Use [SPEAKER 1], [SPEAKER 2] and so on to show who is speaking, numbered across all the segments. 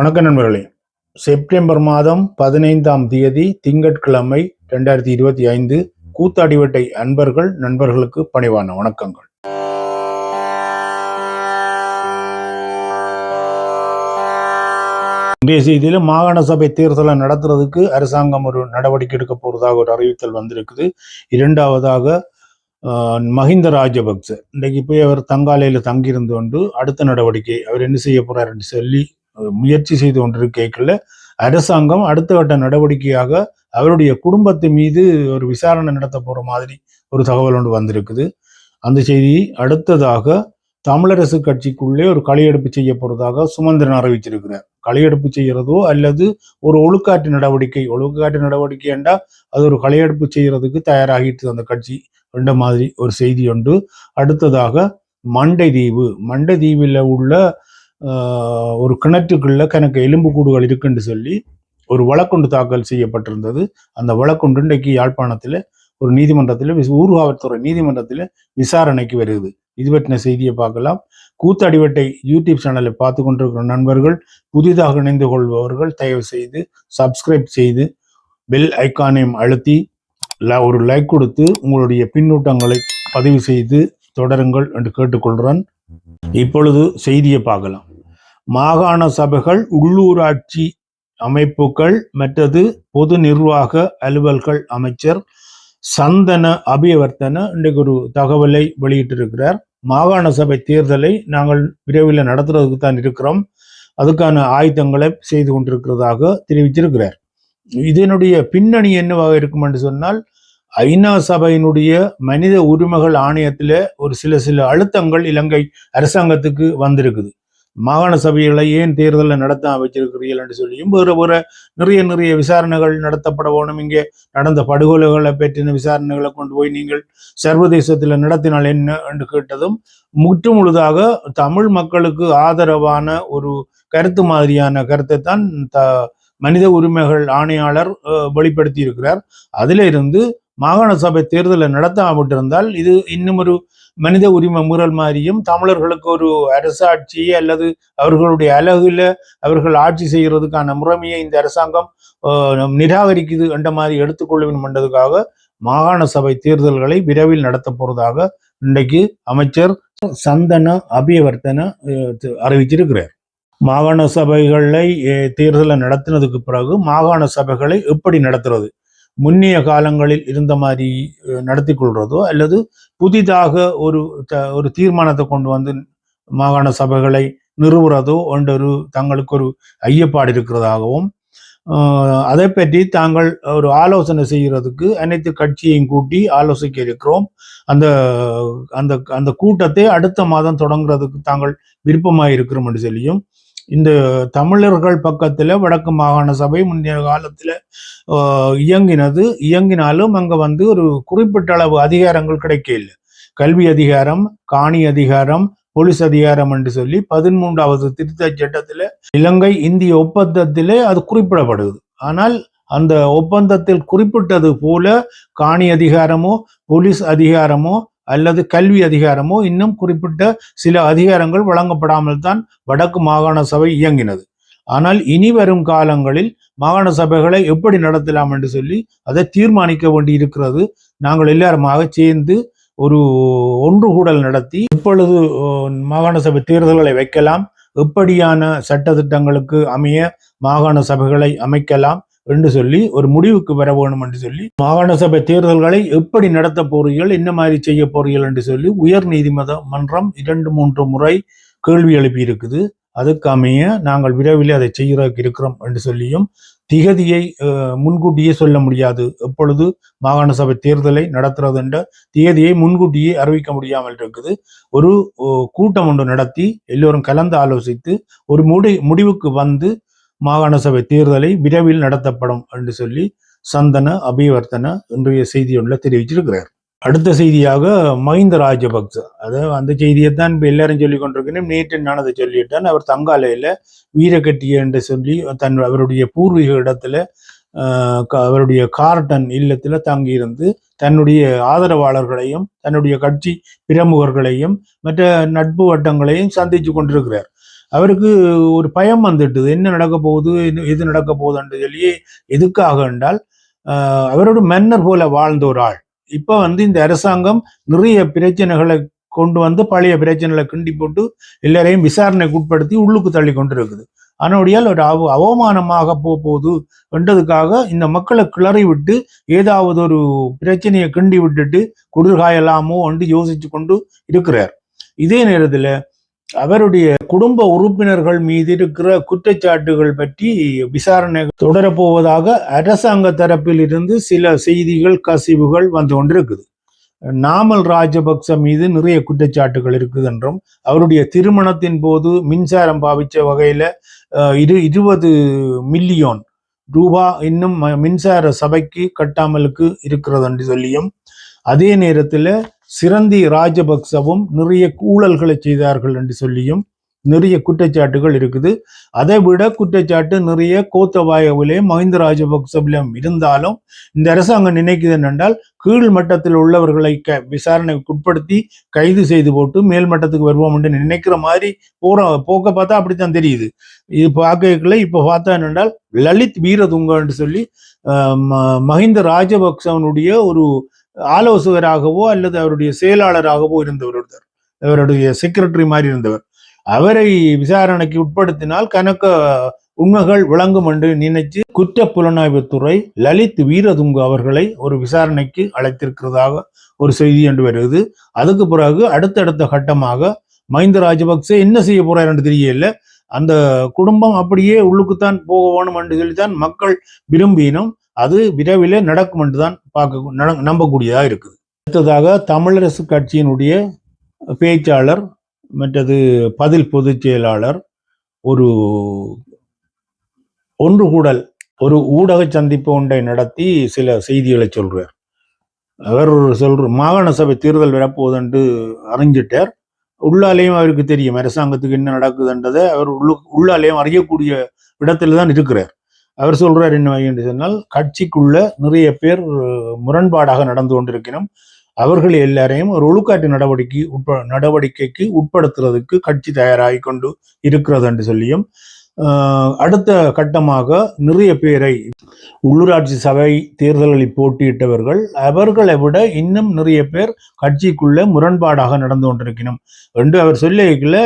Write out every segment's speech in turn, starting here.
[SPEAKER 1] வணக்க நண்பர்களே. செப்டம்பர் மாதம் பதினைந்தாம் தேதி திங்கட்கிழமை ரெண்டாயிரத்தி இருபத்தி ஐந்து கூத்தாடிவட்டை அன்பர்கள் நண்பர்களுக்கு பணிவான வணக்கங்கள். இன்றைய செய்தியில் மாகாண சபை தேர்தலை நடத்துறதுக்கு அரசாங்கம் ஒரு நடவடிக்கை எடுக்க போறதாக ஒரு அறிவித்தல் வந்திருக்குது. இரண்டாவதாக மஹிந்த ராஜபக்ச. இன்றைக்கு போய் அவர் தங்காலையில் தங்கியிருந்து கொண்டு அடுத்த நடவடிக்கை அவர் என்ன செய்ய போறாருன்னு சொல்லி முயற்சி செய்து கொண்டிருக்கைக்குள்ள அரசாங்கம் அடுத்த கட்ட நடவடிக்கையாக அவருடைய குடும்பத்து மீது ஒரு விசாரணை நடத்த போற மாதிரி ஒரு தகவல் ஒன்று வந்திருக்குது. அந்த செய்தி அடுத்ததாக தமிழரசு கட்சிக்குள்ளே ஒரு களியெடுப்பு செய்ய போறதாக சுமந்திரன் அறிவிச்சிருக்கிறார். களியெடுப்பு செய்யறதோ அல்லது ஒரு ஒழுக்காட்டு நடவடிக்கை ஒழுக்காட்டு நடவடிக்கை என்றா அது ஒரு களியெடுப்பு செய்யறதுக்கு தயாராகிட்டு அந்த கட்சி என்ற மாதிரி ஒரு செய்தி உண்டு. அடுத்ததாக மண்டை தீவு மண்டை தீவில் உள்ள ஒரு கிணற்றுக்குள்ள கணக்கு எலும்புக்கூடுகள் இருக்குன்னு சொல்லி ஒரு வழக்குண்டு தாக்கல் செய்யப்பட்டிருந்தது. அந்த வழக்குண்டு இன்றைக்கு யாழ்ப்பாணத்தில் ஒரு நீதிமன்றத்தில் ஊர்காவல்துறை நீதிமன்றத்தில் விசாரணைக்கு வருது. இது பற்றின செய்தியை பார்க்கலாம். கூத்தடிவட்டை யூடியூப் சேனலை பார்த்து கொண்டிருக்கிற நண்பர்கள் புதிதாக இணைந்து கொள்பவர்கள் தயவு செய்து சப்ஸ்கிரைப் செய்து பெல் ஐக்கானையும் அழுத்தி ல- ஒரு லைக் கொடுத்து உங்களுடைய பின்னூட்டங்களை பதிவு செய்து தொடருங்கள் என்று கேட்டுக்கொள்கிறேன் இப்பொழுது செய்தியை பார்க்கலாம். மாகாண சபைகள் உள்ளூராட்சி அமைப்புகள் மற்றது பொது நிர்வாக அலுவல்கள் அமைச்சர் சந்தன அபிவர்த்தன இன்றைக்கு ஒரு தகவலை வெளியிட்டிருக்கிறார். மாகாண சபை தேர்தலை நாங்கள் விரைவில் நடத்துறதுக்கு தான் இருக்கிறோம். அதுக்கான ஆயுதங்களை செய்து கொண்டிருக்கிறதாக தெரிவித்திருக்கிறார். இதனுடைய பின்னணி என்னவாக இருக்கும் என்று சொன்னால் ஐநா சபையினுடைய மனித உரிமைகள் ஆணையத்தில் ஒரு சில சில அழுத்தங்கள் இலங்கை அரசாங்கத்துக்கு வந்திருக்குது. மாகாண சபைகளை ஏன் தேர்தலில் நடத்த வச்சிருக்கிறீர்கள் என்று சொல்லியும் வேறு வேறு நிறைய நிறைய விசாரணைகள் நடத்தப்பட வேணும். இங்கே நடந்த படுகொலைகளை பற்றின விசாரணைகளை கொண்டு போய் நீங்கள் சர்வதேசத்தில் நடத்தினால் என்ன என்று கேட்டதும் முற்று முழுதாக தமிழ் மக்களுக்கு ஆதரவான ஒரு கருத்து மாதிரியான கருத்தை தான் த மனித உரிமைகள் ஆணையாளர் அஹ், வெளிப்படுத்தி இருக்கிறார் அதிலிருந்து மாகாண சபை தேர்தலை நடத்தாமட்டிருந்தால் இது இன்னும் ஒரு மனித உரிமை மீறல் மாதிரியும் தமிழர்களுக்கு ஒரு அரசாட்சி அல்லது அவர்களுடைய அழகுல அவர்கள் ஆட்சி செய்கிறதுக்கான முறைமையை இந்த அரசாங்கம் நிராகரிக்குது என்ற மாதிரி எடுத்துக்கொள்ள வேண்டும் என்றதுக்காக மாகாண சபை தேர்தல்களை விரைவில் நடத்த போறதாக இன்றைக்கு அமைச்சர் சந்தன அபியவர்த்தன அஹ், அறிவிச்சிருக்கிறார் மாகாண சபைகளை தேர்தலை நடத்தினதுக்கு பிறகு மாகாண சபைகளை எப்படி நடத்துறது? முன்னைய காலங்களில் இருந்த மாதிரி நடத்தி கொள்வதோ அல்லது புதிதாக ஒரு த- ஒரு தீர்மானத்தை கொண்டு வந்து மாகாண சபைகளை நிறுவுறதோ என்ற ஒரு தங்களுக்கு ஒரு ஐயப்பாடு இருக்கிறதாகவும் ஆஹ், அதை பற்றி தாங்கள் ஒரு ஆலோசனை செய்கிறதுக்கு அனைத்து கட்சியையும் கூட்டி ஆலோசிக்க இருக்கிறோம். அந்த அந்த அந்த கூட்டத்தை அடுத்த மாதம் தொடங்குறதுக்கு தாங்கள் விருப்பமாக இருக்கிறோம் என்று சொல்லியும் இந்த தமிழர்கள் பக்கத்தில் வடக்கு மாகாண சபை முந்தைய காலத்தில் இயங்கினது. இயங்கினாலும் அங்கே வந்து ஒரு குறிப்பிட்ட அளவு அதிகாரங்கள் கிடைக்கல கல்வி அதிகாரம் காணி அதிகாரம் போலீஸ் அதிகாரம் என்று சொல்லி பதிமூன்றாவது திருத்த சட்டத்தில் இலங்கை இந்திய ஒப்பந்தத்திலே அது குறிப்பிடப்படுது. ஆனால் அந்த ஒப்பந்தத்தில் குறிப்பிட்டது போல காணி அதிகாரமோ போலீஸ் அதிகாரமோ அல்லது கல்வி அதிகாரமோ இன்னும் குறிப்பிட்ட சில அதிகாரங்கள் வழங்கப்படாமல் தான் வடக்கு மாகாண சபை இயங்கினது. ஆனால் இனி வரும் காலங்களில் மாகாண சபைகளை எப்படி நடத்தலாம் என்று சொல்லி அதை தீர்மானிக்க வேண்டி இருக்கிறது நாங்கள் எல்லாருமாக சேர்ந்து ஒரு ஒன்று கூடல் நடத்தி இப்பொழுது மாகாண சபை தேர்தல்களை வைக்கலாம். எப்படியான சட்டத்திட்டங்களுக்கு அமைய மாகாண சபைகளை அமைக்கலாம். என்று சொல்லி ஒரு முடிவுக்கு வர வேணும் என்று சொல்லி மாகாண சபை தேர்தல்களை எப்படி நடத்த போறீர்கள் என்ன மாதிரி செய்ய போறீர்கள் என்று சொல்லி உயர் நீதிமன்ற மன்றம் இரண்டு மூன்று முறை கேள்வி எழுப்பி இருக்குது அதுக்கு அமைய நாங்கள் விரைவில் அதை செய்கிறதுக்கு இருக்கிறோம் என்று சொல்லியும் திகதியை முன்கூட்டியே சொல்ல முடியாது. எப்பொழுது மாகாண சபை தேர்தலை நடத்துறது என்ற திகதியை முன்கூட்டியே அறிவிக்க முடியாமல் இருக்குது. ஒரு ஓ, கூட்டம் ஒன்று நடத்தி எல்லோரும் கலந்து ஆலோசித்து ஒரு முடி முடிவுக்கு வந்து மாகாண சபை தேர்தலை விரைவில் நடத்தப்படும் என்று சொல்லி சந்தன அபிவர்த்தன இன்றைய செய்தியொன்றில் தெரிவிச்சிருக்கிறார் அடுத்த செய்தியாக மஹிந்த ராஜபக்ச. அதாவது அந்த செய்தியை தான் இப்போ எல்லாரும் சொல்லி கொண்டிருக்கணும் நேற்று நான் அதை சொல்லிட்டேன் அவர் தங்காலையில் வீரக்கட்டிய என்று சொல்லி தன் அவருடைய பூர்வீக இடத்துல ஆஹ், அவருடைய கார்டன் இல்லத்துல தங்கியிருந்து தன்னுடைய ஆதரவாளர்களையும் தன்னுடைய கட்சி பிரமுகர்களையும் மற்ற நட்பு வட்டங்களையும் சந்தித்து கொண்டிருக்கிறார். அவருக்கு ஒரு பயம் வந்துட்டுது. என்ன நடக்க போகுது? எது நடக்க போகுதுன்னு சொல்லி எதுக்காக என்றால் அவரோட மன்னர் போல வாழ்ந்த ஒரு ஆள். இப்போ வந்து இந்த அரசாங்கம் நிறைய பிரச்சனைகளை கொண்டு வந்து பழைய பிரச்சனைகளை கிண்டி போட்டு எல்லாரையும் விசாரணைக்கு உட்படுத்தி உள்ளுக்கு தள்ளி கொண்டு இருக்குது. அதனுடையால் ஒரு அவ அவமானமாக போகுது என்றதுக்காக இந்த மக்களை கிளறி விட்டு ஏதாவது ஒரு பிரச்சனையை கிண்டி விட்டுட்டு குளிர்காயலாமோ என்று யோசிச்சு கொண்டு இருக்கிறார். இதே நேரத்தில் அவருடைய குடும்ப உறுப்பினர்கள் மீது இருக்கிற குற்றச்சாட்டுகள் பற்றி விசாரணை தொடரப்போவதாக அரசாங்க தரப்பில் இருந்து சில செய்திகள் கசிவுகள் வந்து கொண்டிருக்குது. நாமல் ராஜபக்ச மீது நிறைய குற்றச்சாட்டுகள் இருக்குது என்றும் அவருடைய திருமணத்தின் போது மின்சாரம் பாவிச்ச வகையில இரு இருபது மில்லியன் ரூபா இன்னும் மின்சார சபைக்கு கட்டாமலுக்கு இருக்கிறது என்று சொல்லியும் அதே நேரத்தில் சிரந்தி ராஜபக்சவும் நிறைய ஊழல்களை செய்தார்கள் என்று சொல்லியும் நிறைய குற்றச்சாட்டுகள் இருக்குது. அதை விட குற்றச்சாட்டு நிறைய கோத்தபாயவிலையும் மஹிந்த ராஜபக்சவிலும் இருந்தாலும் இந்த அரசாங்கம் நினைக்குது என்னென்றால் கீழ் மட்டத்தில் உள்ளவர்களை க விசாரணைக்கு உட்படுத்தி கைது செய்து போட்டு மேல் மட்டத்துக்கு வருவோம் என்று நினைக்கிற மாதிரி போற போக்க பார்த்தா அப்படித்தான் தெரியுது. இது பார்க்கல இப்போ பார்த்தா என்னென்றால் லலித் வீரதுங்கன்னு சொல்லி ம- மஹிந்த ராஜபக்சவனுடைய ஒரு ஆலோசகராகவோ அல்லது அவருடைய செயலாளராகவோ இருந்தவர் ஒருத்தர். அவருடைய செக்ரட்டரி மாதிரி இருந்தவர். அவரை விசாரணைக்கு உட்படுத்தினால் கணக்க உண்மைகள் விளங்கும் என்று நினைச்சு குற்ற புலனாய்வுத்துறை லலித் வீரதுங்கு அவர்களை ஒரு விசாரணைக்கு அழைத்திருக்கிறதாக ஒரு செய்தி என்று வருகிறது அதுக்கு பிறகு அடுத்தடுத்த கட்டமாக மஹிந்த ராஜபக்சே என்ன செய்ய போறார் என்று தெரியல. அந்த குடும்பம் அப்படியே உள்ளுக்குத்தான் போக வேணும் என்று சொல்லித்தான் மக்கள் விரும்பினும் அது விரைவில் நடக்கும் என்று தான் பார்க்க நட- இருக்குது. அடுத்ததாக தமிழரசு கட்சியினுடைய பேச்சாளர் மற்றது பதில் பொதுச் செயலாளர் ஒரு ஒன்று கூடல் ஒரு ஊடக சந்திப்பு ஒன்றை நடத்தி சில செய்திகளை சொல்றார். அவர் சொல்ற மாகாண சபை தேர்தல் வரப்போகுதுன்ட்டு அறிஞ்சிட்டார். உள்ளாலேயும் அவருக்கு தெரியும் அரசாங்கத்துக்கு என்ன நடக்குதுன்றதை அவர் உள்ளு உள்ளாலேயும் அறியக்கூடிய இடத்துல தான் இருக்கிறார். அவர் சொல்றார் என்ன என்று சொன்னால் கட்சிக்குள்ள நிறைய பேர் முரண்பாடாக நடந்து கொண்டிருக்கணும் அவர்கள் எல்லாரையும் ஒரு ஒழுக்காட்டு நடவடிக்கை உட்ப நடவடிக்கைக்கு உட்படுத்துறதுக்கு கட்சி தயாராகி கொண்டு இருக்கிறது என்று சொல்லியும் ஆஹ், அடுத்த கட்டமாக நிறைய பேரை உள்ளூராட்சி சபை தேர்தல்களில் போட்டியிட்டவர்கள் அவர்களை விட இன்னும் நிறைய பேர் கட்சிக்குள்ள முரண்பாடாக நடந்து கொண்டிருக்கணும் என்று அவர் சொல்லிக்கல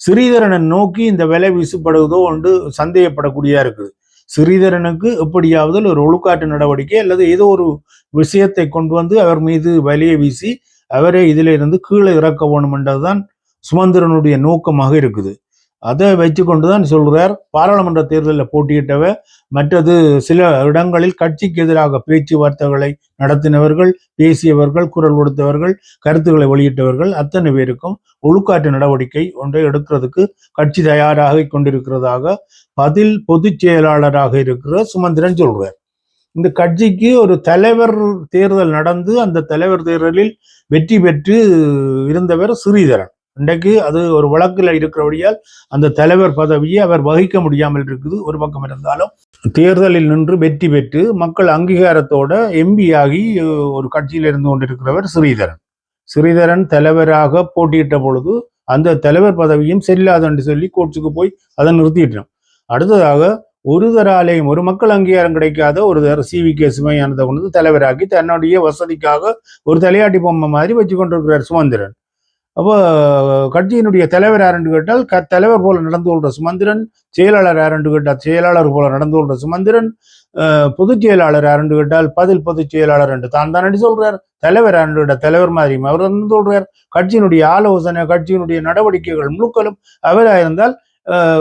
[SPEAKER 1] ஸ்ரீதரனை நோக்கி இந்த விலை வீசப்படுவதோ என்று சந்தேகப்படக்கூடியா இருக்குது. சிறீதரனுக்கு எப்படியாவது ஒரு ஒழுக்காட்டு நடவடிக்கை அல்லது ஏதோ ஒரு விஷயத்தை கொண்டு வந்து அவர் மீது வலியை வீசி அவரை இதிலிருந்து கீழே இறக்க வேணும் என்றதுதான் சுமந்திரனுடைய நோக்கமாக இருக்குது. அதை வச்சு கொண்டுதான் சொல்றார். பாராளுமன்ற தேர்தலில் போட்டியிட்டவ மற்றது சில இடங்களில் கட்சிக்கு எதிராக பேச்சுவார்த்தைகளை நடத்தினவர்கள் பேசியவர்கள் குரல் கொடுத்தவர்கள் கருத்துக்களை வெளியிட்டவர்கள் அத்தனை பேருக்கும் ஒழுக்காட்டு நடவடிக்கை ஒன்றை எடுக்கிறதுக்கு கட்சி தயாராக கொண்டிருக்கிறதாக பதில் பொதுச் செயலாளராக இருக்கிற சுமந்திரன் சொல்றார். இந்த கட்சிக்கு ஒரு தலைவர் தேர்தல் நடந்து அந்த தலைவர் தேர்தலில் வெற்றி பெற்று இருந்தவர் ஸ்ரீதரன். இன்றைக்கு அது ஒரு வழக்கில் இருக்கிறபடியால் அந்த தலைவர் பதவியை அவர் வகிக்க முடியாமல் இருக்குது. ஒரு பக்கம் இருந்தாலும் தேர்தலில் நின்று வெற்றி பெற்று மக்கள் அங்கீகாரத்தோட எம்பி ஆகி ஒரு கட்சியில் இருந்து கொண்டிருக்கிறவர் ஸ்ரீதரன். ஸ்ரீதரன் தலைவராக போட்டியிட்ட பொழுது அந்த தலைவர் பதவியும் செல்லாது என்று சொல்லி கோட்ஸுக்கு போய் அதை நிறுத்திட்டோம் அடுத்ததாக ஒரு தராலையும் ஒரு மக்கள் அங்கீகாரம் கிடைக்காத ஒரு தர சி வி கே சுமையானதை கொண்டு வந்து தலைவராக்கி தன்னுடைய வசதிக்காக ஒரு தலையாட்டி பொம்மை மாதிரி வச்சு கொண்டிருக்கிறார் சுமந்திரன். அப்போ கட்சியினுடைய தலைவர் யாருன்னு கேட்டால் க தலைவர் போல நடந்து கொள்ற சுமந்திரன் செயலாளர் யாருன்னு கேட்டால் செயலாளர் போல நடந்து கொள்ற சுமந்திரன் பொதுச் செயலாளர் யாருன்னு கேட்டால் பதில் பொதுச் செயலாளர் என்று தான் தான் சொல்றார். தலைவர் யாருன்னு கேட்டால் தலைவர் மாதிரி அவர் நடந்து சொல்றார். கட்சியினுடைய ஆலோசனை கட்சியினுடைய நடவடிக்கைகள் முழுக்களும் அவராக இருந்தால்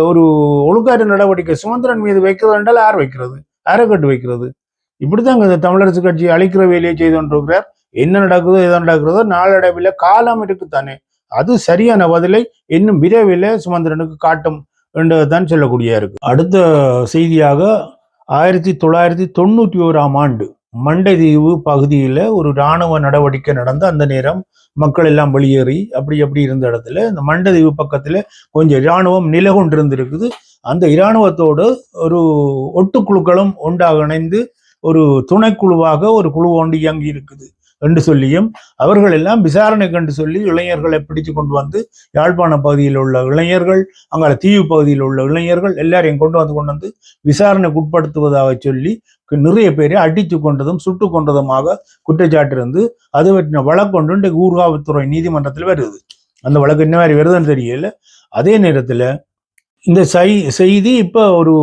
[SPEAKER 1] ஒரு ஒழுக்காற்று நடவடிக்கை சுமந்திரன் மீது வைக்கிறது என்றால் யார் வைக்கிறது? யாரை கட்டு வைக்கிறது? இப்படித்தாங்க இந்த தமிழரசு கட்சி அழிக்கிற வேலையை செய்து கொண்டிருக்கிறார். என்ன நடக்குதோ எது நடக்கிறதோ நாளடைவில் காலம் இருக்குத்தானே அது சரியான பதிலை இன்னும் விரைவில் சுமந்திரனுக்கு காட்டும் என்றுதான் சொல்லக்கூடிய இருக்கு. அடுத்த செய்தியாக ஆயிரத்தி தொள்ளாயிரத்தி தொண்ணூற்றி ஓராம் ஆண்டு மண்டைதீவு பகுதியில் ஒரு இராணுவ நடவடிக்கை நடந்து அந்த நேரம் மக்கள் எல்லாம் வெளியேறி அப்படி அப்படி இருந்த இடத்துல இந்த மண்டைதீவு பக்கத்தில் கொஞ்சம் இராணுவம் நிலை கொண்டிருந்திருக்குது. அந்த இராணுவத்தோடு ஒரு ஒட்டுக்குழுக்களும் ஒன்றாக இணைந்து ஒரு துணைக்குழுவாக ஒரு குழு ஒன்று இயங்கி இருக்குது என்று சொல்லியும் அவர்கள் எல்லாம் விசாரணை கண்டு சொல்லி இளைஞர்களை பிடிச்சு கொண்டு வந்து யாழ்ப்பாண பகுதியில் உள்ள இளைஞர்கள் அங்கே தீவு பகுதியில் உள்ள இளைஞர்கள் எல்லாரையும் கொண்டு வந்து கொண்டு வந்து விசாரணைக்கு உட்படுத்துவதாக சொல்லி நிறைய பேரை அடித்து கொண்டதும் சுட்டு கொண்டதுமாக குற்றச்சாட்டு இருந்து அது பற்றின வழக்கொண்டு இன்றைக்கு ஊர்காவல்துறை நீதிமன்றத்தில் வருது. அந்த வழக்கு என்ன மாதிரி வருதுன்னு தெரியல. அதே நேரத்தில் இந்த செய் செய்தி இப்போ ஒரு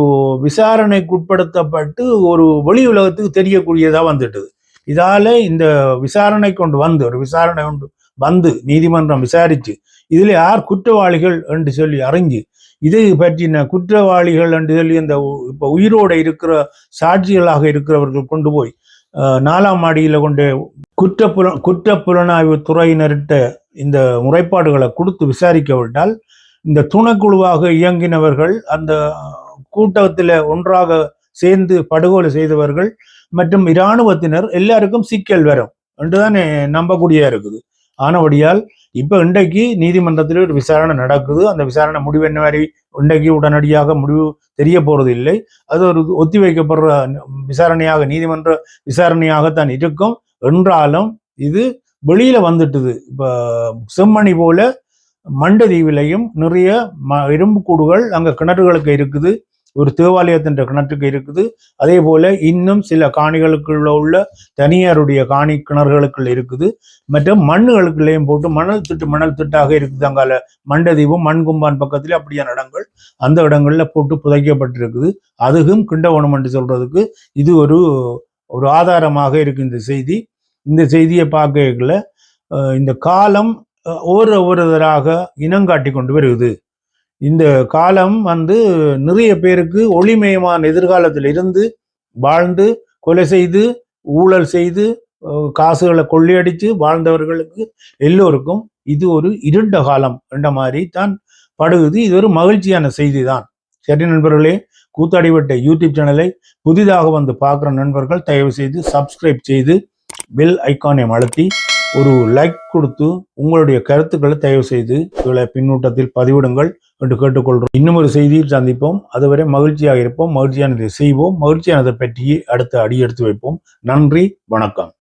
[SPEAKER 1] விசாரணைக்கு உட்படுத்தப்பட்டு ஒரு வெளி உலகத்துக்கு தெரியக்கூடியதாக வந்துட்டுது. இதால இந்த விசாரணை கொண்டு வந்து ஒரு விசாரணை கொண்டு வந்து நீதிமன்றம் விசாரிச்சு இதில் யார் குற்றவாளிகள் என்று சொல்லி அறிஞ்சு இது பற்றின குற்றவாளிகள் என்று சொல்லி இந்த இப்போ உயிரோடு இருக்கிற சாட்சிகளாக இருக்கிறவர்கள் கொண்டு போய் நாலாம் மாடியில் கொண்டு குற்றப்புல குற்றப்புலனாய்வு துறையினர்கிட்ட இந்த முறைப்பாடுகளை கொடுத்து விசாரிக்க விட்டால் இந்த துணைக்குழுவாக இயங்கினவர்கள் அந்த கூட்டத்தில் ஒன்றாக சேர்ந்து படுகொலை செய்தவர்கள் மற்றும் இராணுவத்தினர் எல்லாருக்கும் சிக்கல் வரும். என்றுதானே நம்பக்கூடியா இருக்குது. ஆனபடியால் இப்போ இன்றைக்கு நீதிமன்றத்தில் ஒரு விசாரணை நடக்குது. அந்த விசாரணை முடிவு என்ன மாதிரி இன்றைக்கு உடனடியாக முடிவு தெரிய போறது இல்லை. அது ஒரு ஒத்தி வைக்கப்படுற விசாரணையாக நீதிமன்ற விசாரணையாகத்தான் இருக்கும். என்றாலும் இது வெளியில வந்துட்டுது. இப்போ செம்மணி போல மண்டதீவிலையும் நிறைய ம இரும்பு கூடுகள் அங்கே கிணறுகளுக்கு இருக்குது. ஒரு தேவாலயத்தின் கிணற்றுக்கு இருக்குது. அதே போல இன்னும் சில காணிகளுக்குள்ள உள்ள தனியாருடைய காணி கிணறுகளுக்குள்ள இருக்குது. மற்றும் மண்ணுகளுக்குள்ளேயும் போட்டு மணல் திட்டு மணல் திட்டாக இருக்குது. அங்கால மண் மண்கும்பான் பக்கத்துல அப்படியான இடங்கள். அந்த இடங்கள்ல போட்டு புதைக்கப்பட்டிருக்குது. அதுவும் கிண்டவனம் என்று சொல்றதுக்கு இது ஒரு ஒரு ஆதாரமாக இருக்கு இந்த செய்தி. இந்த செய்தியை பார்க்கல இந்த காலம் ஒவ்வொரு ஒவ்வொருவராக ஒருவராக இனங்காட்டி கொண்டு வருகிறது. இந்த காலம் வந்து நிறைய பேருக்கு ஒளிமயமான எதிர்காலத்தில் இருந்து வாழ்ந்து கொலை செய்து ஊழல் செய்து காசுகளை கொள்ளையடித்து வாழ்ந்தவர்களுக்கு எல்லோருக்கும் இது ஒரு இருண்ட காலம் என்ற மாதிரி தான் படுகுது. இது ஒரு மகிழ்ச்சியான செய்தி தான் சரி நண்பர்களே கூத்தாடிவட்ட யூடியூப் சேனலை புதிதாக வந்து பார்க்குற நண்பர்கள் தயவு செய்து சப்ஸ்கிரைப் செய்து பெல் ஐக்கானை அழுத்தி ஒரு லைக் கொடுத்து உங்களுடைய கருத்துக்களை தயவு செய்து இதில் பின்னூட்டத்தில் பதிவிடுங்கள். என்று கேட்டுக்கொள்கிறோம். இன்னும் ஒரு செய்தியில் சந்திப்போம். அதுவரை மகிழ்ச்சியாக இருப்போம். மகிழ்ச்சியானதை செய்வோம். மகிழ்ச்சியானதை பற்றி அடுத்த அடி எடுத்து வைப்போம். நன்றி. வணக்கம்.